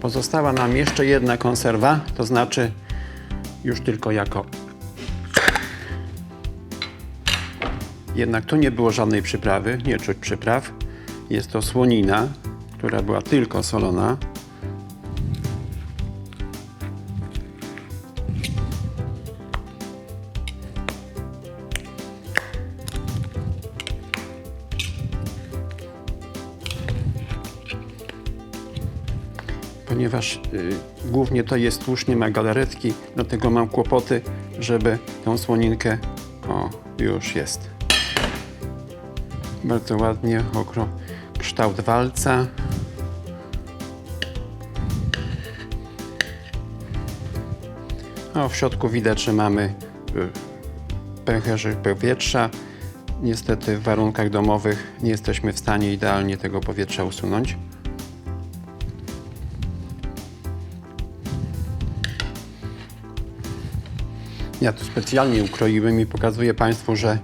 Pozostała nam jeszcze jedna konserwa, to znaczy już tylko jako. Jednak tu nie było żadnej przyprawy, nie czuć przypraw. Jest to słonina, która była tylko solona. Ponieważ y, głównie to jest tłuszcz, nie ma galaretki, dlatego mam kłopoty, żeby tą słoninkę, o, już jest. Bardzo ładnie, okro, kształt walca. O, w środku widać, że mamy y, pęcherzy powietrza. Niestety w warunkach domowych nie jesteśmy w stanie idealnie tego powietrza usunąć. Ja tu specjalnie ukroiłem i pokazuję Państwu, że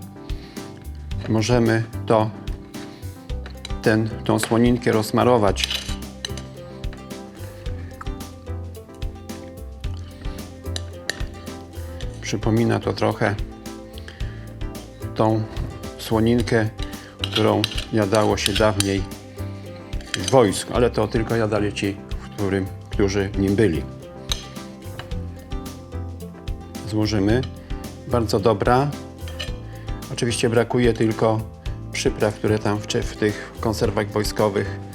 możemy to, ten, tą słoninkę rozmarować. Przypomina to trochę tą słoninkę, którą jadało się dawniej w wojsku, ale to tylko jadali ci, w którym, którzy w nim byli złożymy. Bardzo dobra. Oczywiście brakuje tylko przypraw, które tam w, w tych konserwach wojskowych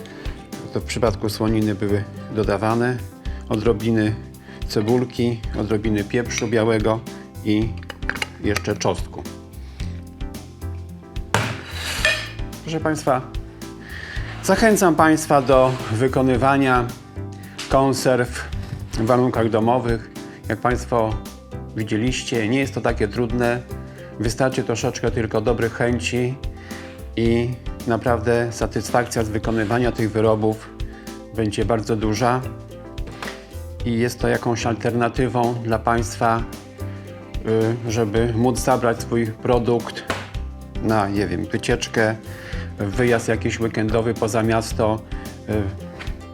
to w przypadku słoniny były dodawane. Odrobiny cebulki, odrobiny pieprzu białego i jeszcze czosnku. Proszę Państwa, zachęcam Państwa do wykonywania konserw w warunkach domowych. Jak Państwo widzieliście, nie jest to takie trudne. Wystarczy troszeczkę tylko dobrych chęci i naprawdę satysfakcja z wykonywania tych wyrobów będzie bardzo duża. I jest to jakąś alternatywą dla Państwa, y, żeby móc zabrać swój produkt na, nie wiem, wycieczkę, wyjazd jakiś weekendowy poza miasto.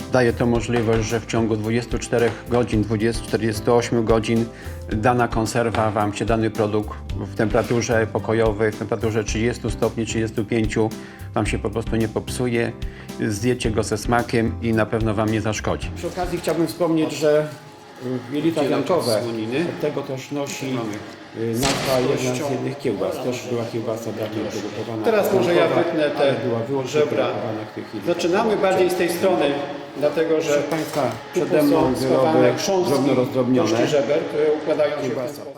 Y, Daje to możliwość, że w ciągu 24 godzin, 20, 48 godzin dana konserwa Wam się, dany produkt w temperaturze pokojowej, w temperaturze 30 stopni, 35 Wam się po prostu nie popsuje. Zjecie go ze smakiem i na pewno Wam nie zaszkodzi. Przy okazji chciałbym wspomnieć, że jelita wiankowe, od tego też nosi y, nazwa jedna z jednych kiełbas. Też była kiełbasa dawniej produkowana. Teraz może ja wytnę te była żebra. Zaczynamy bardziej z tej strony, dlatego że Proszę Państwa, przede mną są schowane wyroby drobno rozdrobnione. kości żeber, które układają się w ten sposób.